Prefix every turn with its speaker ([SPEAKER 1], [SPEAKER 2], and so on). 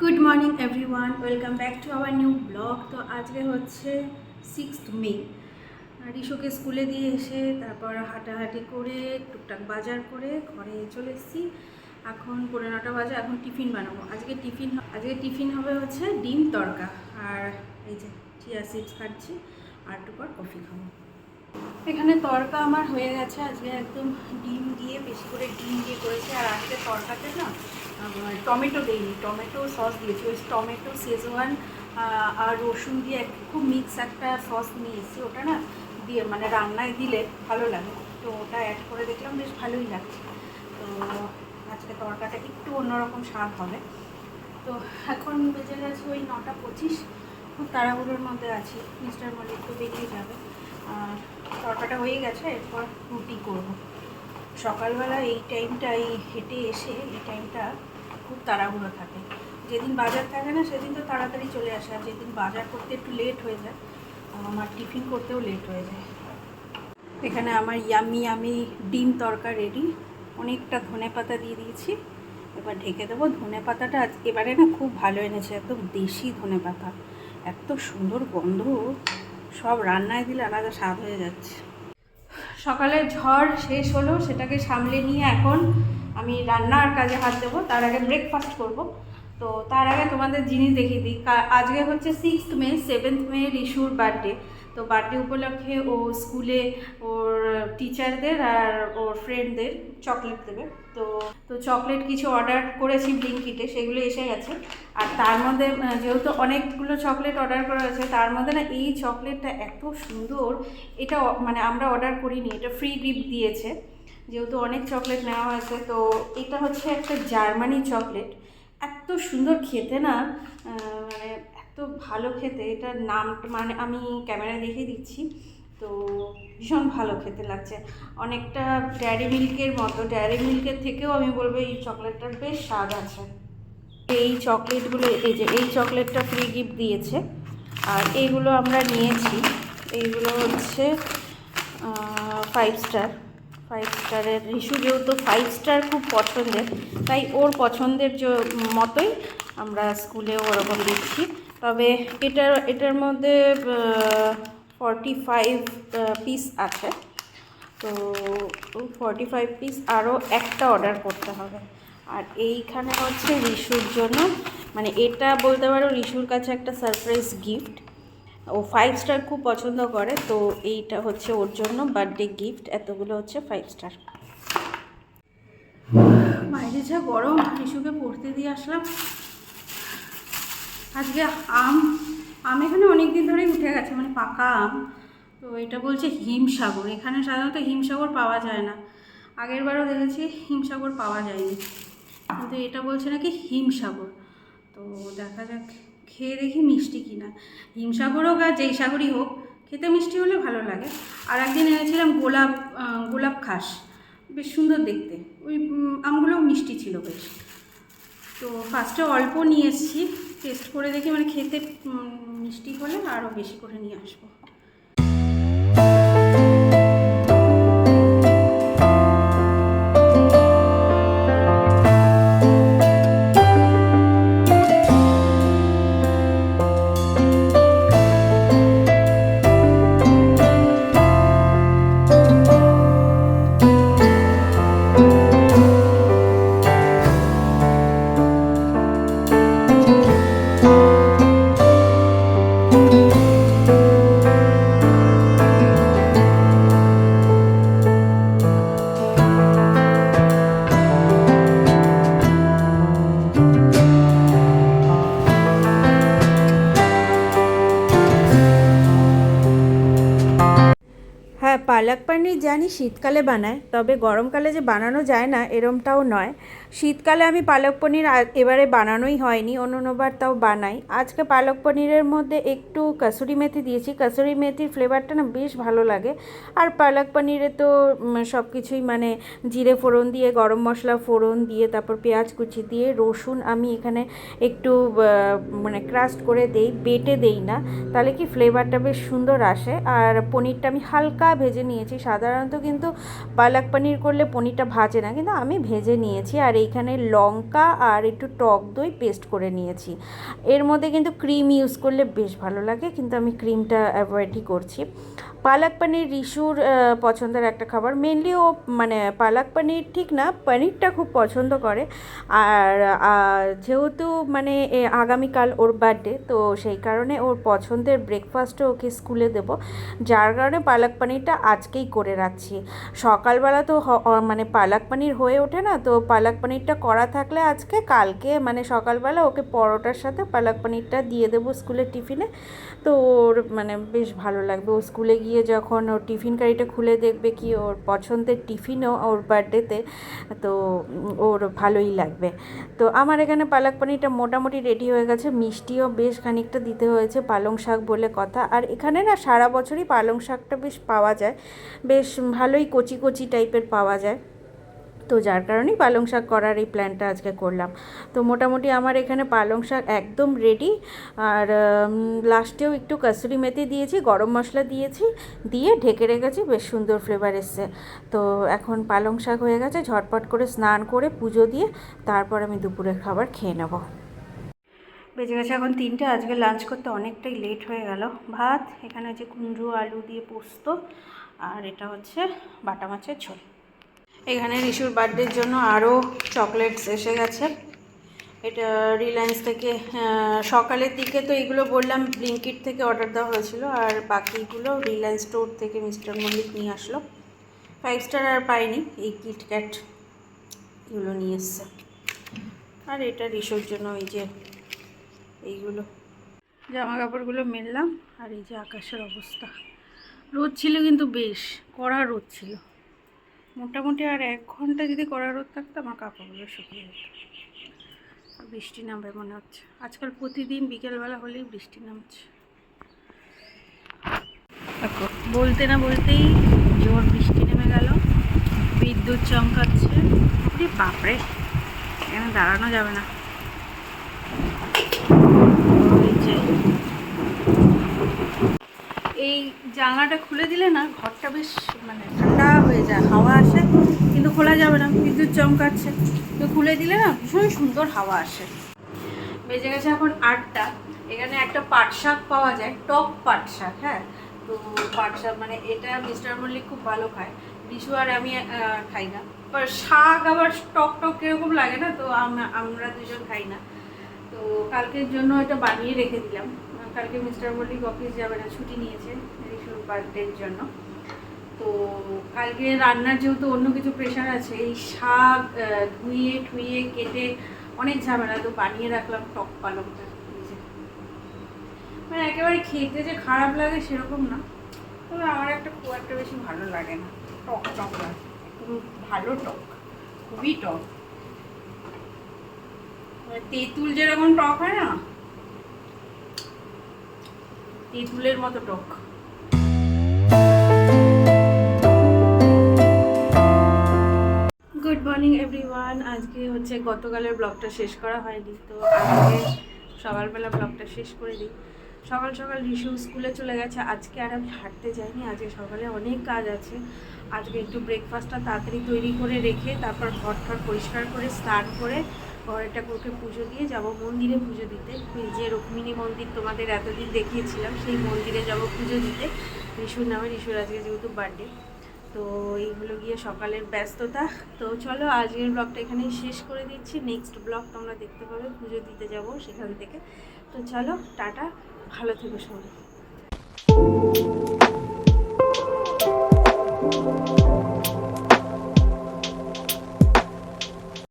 [SPEAKER 1] Good morning everyone welcome back to our new blog তো আজকে হচ্ছে সিক্সথ মে রিশুকে স্কুলে দিয়ে এসে তারপর হাঁটাহাঁটি করে, টুকটাক বাজার করে ঘরে চলে এসেছি। এখন পনেরো নটা বাজে, এখন টিফিন বানাবো। আজকে টিফিন আজকে টিফিন হবে হচ্ছে ডিম তড়কা আর এই যে চিয়া সিডস খাচ্ছি আর পর কফি খাব। এখানে তড়কা আমার হয়ে গেছে। আজকে একদম ডিম দিয়ে, বেশি করে ডিম দিয়ে করেছি। আর আজকে তড়কাতে না টমেটো দিইনি, টমেটো সস দিয়েছি, ওই টমেটো শেজওয়ান আর রসুন দিয়ে খুব মিক্স একটা সস নিয়ে এসেছি ওটা না দিয়ে মানে রান্নায় দিলে ভালো লাগে। তো ওটা অ্যাড করে দেখলাম, বেশ ভালোই লাগছে। তো আজকে তড়কাটা একটু অন্যরকম স্বাদ হবে। তো এখন বেজে গেছে ওই নটা পঁচিশ, খুব তাড়াহুড়োর মধ্যে আছি। মিস্টার মল্লিক তো বেরিয়ে যাবে। আর তরকাটা হয়ে গেছে, এরপর রুটি করব। সকালবেলা এই টাইমটা এই হেঁটে এসে এই টাইমটা খুব তাড়াহুড়ো থাকে। যেদিন বাজার থাকে না, সেদিন তো তাড়াতাড়ি চলে আসে। আর যেদিন বাজার করতে একটু লেট হয়ে যায় আমার টিফিন করতেও লেট হয়ে যায়। এখানে আমার ইয়ামি আমি ডিম তরকা রেডি অনেকটা ধনে পাতা দিয়ে দিয়েছি। এবার ঢেকে দেবো। ধনে পাতাটা আজ এবারে না খুব ভালো এনেছে, একদম দেশি ধনে পাতা। এত সুন্দর গন্ধ। সব রান্নায় দিলে আলাদা স্বাদ হয়ে যাচ্ছে। সকালের ঝড় শেষ হলো, সেটাকে সামলে নিয়ে এখন আমি রান্নার কাজে হাত দেবো। তার আগে ব্রেকফাস্ট করব। তো তার আগে তোমাদের জিনিস দেখিয়ে দিই। আজকে হচ্ছে সিক্সথ মে সেভেন্থ মে রিশুর বার্থডে তো বার্থডে উপলক্ষে ও স্কুলে ওর টিচারদের আর ওর ফ্রেন্ডদের চকলেট দেবে। তো তো চকলেট কিছু অর্ডার করেছি ব্লিঙ্কিটে, সেগুলো এসে গেছে। আর তার মধ্যে যেহেতু অনেকগুলো চকলেট অর্ডার করা হয়েছে, তার মধ্যে না এই চকলেটটা এত সুন্দর, এটা মানে আমরা অর্ডার করিনি, এটা ফ্রি গিফট দিয়েছে। যেহেতু অনেক চকলেট নেওয়া হয়েছে, তো এটা হচ্ছে একটা জার্মানি চকলেট। এত সুন্দর খেতে না মানে এত ভালো খেতে, এটার নাম মানে আমি ক্যামেরায় দেখিয়ে দিচ্ছি। তো ভীষণ ভালো খেতে লাগছে। অনেকটা ড্যারি মিল্কের মতো। ড্যারি মিল্কের থেকেও আমি বলব এই চকলেটটার বেশ স্বাদ আছে। এই চকলেটগুলো এই যে, এই চকলেটটা ফ্রি গিফট দিয়েছে। আর এইগুলো আমরা নিয়েছি। এইগুলো হচ্ছে ফাইভ স্টার ফাইভ স্টারের রিশু যেহেতু ফাইভ স্টার খুব পছন্দের, তাই ওর পছন্দের মতোই আমরা স্কুলেও ওরকম দিচ্ছি। তবে এটার এটার মধ্যে ফর্টি ফাইভ পিস আছে। তো ফর্টি ফাইভ পিস আরও একটা অর্ডার করতে হবে। আর এইখানে হচ্ছে রিশুর জন্য মানে এটা বলতে পারো রিশুর কাছে একটা সারপ্রাইজ গিফট ও ফাইভ স্টার খুব পছন্দ করে, তো এইটা হচ্ছে ওর জন্য বার্থডে গিফট এতগুলো হচ্ছে ফাইভ স্টার বাইরে যা গরম, রিশুকে পড়তে দিয়ে আসলাম। আজকে আম আম এখানে অনেক দিন ধরেই উঠে গেছে মানে পাকা আম। তো এটা বলছে হিমসাগর, এখানে সাধারণত হিমসাগর পাওয়া যায় না। আগের বারও দেখেছি হিমসাগর পাওয়া যায়নি। কিন্তু এটা বলছে নাকি হিমসাগর। তো দেখা যাক, খেয়ে দেখি মিষ্টি কিনা। হিমসাগর হোক আর যেই সাগরই হোক, খেতে মিষ্টি হলে ভালো লাগে। আর একদিন এনেছিলাম গোলাপ গোলাপ খাস, বেশ সুন্দর দেখতে। ওই আমগুলোও মিষ্টি ছিল বেশ। তো ফার্স্টে অল্প নিয়ে এসেছি টেস্ট করে দেখি মানে খেতে মিষ্টি হলে আরও বেশি করে নিয়ে আসব।
[SPEAKER 2] পালক পনির জানি শীতকালে বানায়, তবে গরমকালে যে বানানো যায় না, এরমটাও নয়। শীতকালে আমি পালক পনির এবারে বানানোই হয়নি, অন্য অন্যবার তাও বানাই। আজকে পালক পনিরের মধ্যে একটু কাসুরি মেথি দিয়েছি। কাসুরি মেথির ফ্লেভারটা না বেশ ভালো লাগে। আর পালক পনিরে তো সব কিছুই মানে জিরে ফোড়ন দিয়ে, গরম মশলা ফোড়ন দিয়ে, তারপর পেঁয়াজ কুচি দিয়ে, রসুন আমি এখানে একটু মানে ক্রাস্ট করে দেই, বেটে দেই না। তাহলে কি ফ্লেভারটা বেশ সুন্দর আসে। আর পনিরটা আমি হালকা ভেজে নিয়েছি। সাধারণত কিন্তু পালাক পানির করলে পনিরটা ভাজে না, কিন্তু আমি ভেজে নিয়েছি। আর এইখানে লঙ্কা আর একটু টক দই পেস্ট করে নিয়েছি। এর মধ্যে কিন্তু ক্রিম ইউজ করলে বেশ ভালো লাগে, কিন্তু আমি ক্রিমটা অ্যাভয়েডই করছি। পালক পনির রিশুর পছন্দের একটা খাবার। মেনলি ও মানে পালক পনির ঠিক না, পনিরটা খুব পছন্দ করে। আর যেহেতু মানে আগামীকাল ওর বার্থডে তো সেই কারণে ওর পছন্দের ব্রেকফাস্টও ওকে স্কুলে দেবো। যার কারণে পালক পনিরটা আজকেই করে রাখছি। সকালবেলা তো মানে পালক পনির হয়ে ওঠে না, তো পালক পনিরটা করা থাকলে আজকে, কালকে মানে সকালবেলা ওকে পরোটার সাথে পালক পনিরটা দিয়ে দেবো স্কুলের টিফিনে তো ওর মানে বেশ ভালো লাগবে। ও স্কুলে গিয়ে যখন ওর টিফিন কারিটা খুলে দেখবে কি ওর পছন্দের টিফিনও ওর বার্থডেতে, তো ওর ভালোই লাগবে। তো আমার এখানে পালক পানিরটা মোটামুটি রেডি হয়ে গেছে, মিষ্টিও বেশ খানিকটা দিতে হয়েছে পালং শাক বলে কথা। আর এখানে না সারা বছরই পালং শাকটা বেশ পাওয়া যায়, বেশ ভালোই কচি কচি টাইপের পাওয়া যায়। তো যার কারণেই পালং শাক করার এই প্ল্যানটা আজকে করলাম। তো মোটামুটি আমার এখানে পালং শাক একদম রেডি আর লাস্টেও একটু কাসুরি মেথি দিয়েছি, গরম মশলা দিয়েছি, দিয়ে ঢেকে রেখেছি, বেশ সুন্দর ফ্লেভার এসছে। তো এখন পালং শাক হয়ে গেছে, ঝটপট করে স্নান করে পুজো দিয়ে তারপর আমি দুপুরের খাবার খেয়ে নেব। বেজে গেছে এখন তিনটে, আজকে লাঞ্চ করতে অনেকটাই লেট হয়ে গেল। ভাত, এখানে হচ্ছে কুমড়ো, আলু দিয়ে পোস্ত, আর এটা হচ্ছে বাটা মাছের ঝোল। এখানে রিশুর বার্থডের জন্য আরও চকলেটস এসে গেছে। এটা রিলায়েন্স থেকে সকালের দিকে তো এগুলো বললাম, ব্লিঙ্কিট থেকে অর্ডার দেওয়া হয়েছিল, আর বাকিগুলো রিলায়েন্স স্টোর থেকে মিস্টার মল্লিক নিয়ে আসলো। ফাইভ স্টার আর পাইনি, এই কিটক্যাট এগুলো নিয়ে এসছে। আর এটা রিশুর জন্য এই যে এইগুলো জামা কাপড়গুলো মেললাম, আর এই যে আকাশের অবস্থা। রোদ ছিল কিন্তু বেশ, কড়া রোদ ছিল। মোটামুটি আর এক ঘণ্টা যদি কড়া রোদ থাকতো, আমার কাপড়গুলো শুকিয়ে যেত। বৃষ্টি নামবে মনে হচ্ছে। আজকাল প্রতিদিন বিকেলবেলা হলেই বৃষ্টি নামছে। বলতে না বলতেই জোর বৃষ্টি নেমে গেল। বিদ্যুৎ চমকাচ্ছে। বাপরে, এখানে দাঁড়ানো যাবে না। এই জানলাটা খুলে দিলে না, ঘরটা বেশ মানে ঠান্ডা যায়, হাওয়া আসে, কিন্তু খোলা যাবে না, বিদ্যুৎ চমকাচ্ছে। তো খুলে দিলে না ভীষণ সুন্দর হাওয়া আসে। বেজে গেছে এখন আটটা। এখানে একটা পাট শাক পাওয়া যায়, টক পাট শাক হ্যাঁ? তো পাট শাক মানে এটা মিস্টার মল্লিক খুব ভালো খায়। বিশু আর আমি খাই না। শাক আবার টক টক কীরকম লাগে না, তো আমরা দুজন খাই না। তো কালকের জন্য এটা বানিয়ে রেখে দিলাম। কালকে মিস্টার মল্লিক অফিস যাবে না, ছুটি নিয়েছে রিশুর বার্থডের জন্য। তো কালকে রান্নার যেহেতু অন্য কিছু প্রেশার আছে, এই শাক ধুয়ে ঠুয়ে কেটে অনেক ঝামেলা, তো বানিয়ে রাখলাম টক পালংটা মানে একেবারে খেতে যে খারাপ লাগে সেরকম না, তবে আমার একটা খুব একটা বেশি ভালো লাগে না। টক টক লাগে ভালো টক, খুবই টক। মানে তেঁতুল যেরকম টক হয় না, তেঁতুলের মতো টক। এভরিওয়ান আজকে হচ্ছে গতকালের ব্লগটা শেষ করা হয়নি, তো আজকে সকালবেলা ব্লগটা শেষ করে দিই। সকাল সকাল রিশু স্কুলে চলে গেছে, আজকে আর আমি হাঁটতে যাইনি, আজকে সকালে অনেক কাজ আছে। আজকে একটু ব্রেকফাস্টটা তাড়াতাড়ি তৈরি করে রেখে তারপর ঘর ঠর পরিষ্কার করে, স্নান করে ঘরে ঠাকুরকে পুজো দিয়ে যাব মন্দিরে পুজো দিতে। যে রুক্মিণী মন্দির তোমাদের এতদিন দেখিয়েছিলাম, সেই মন্দিরে যাব পুজো দিতে। রিশুর নামে রিশুর আজকে যেহেতু বার্থডে তো এইগুলো গিয়ে সকালের ব্যস্ততা। তো চলো আজকের ব্লগটা এখানেই শেষ করে দিচ্ছি। নেক্সট ব্লগ তোমরা দেখতে পাবে, পুজো দিতে যাব সেখান থেকে। তো চলো, টাটা, ভালো থেকো সবাই।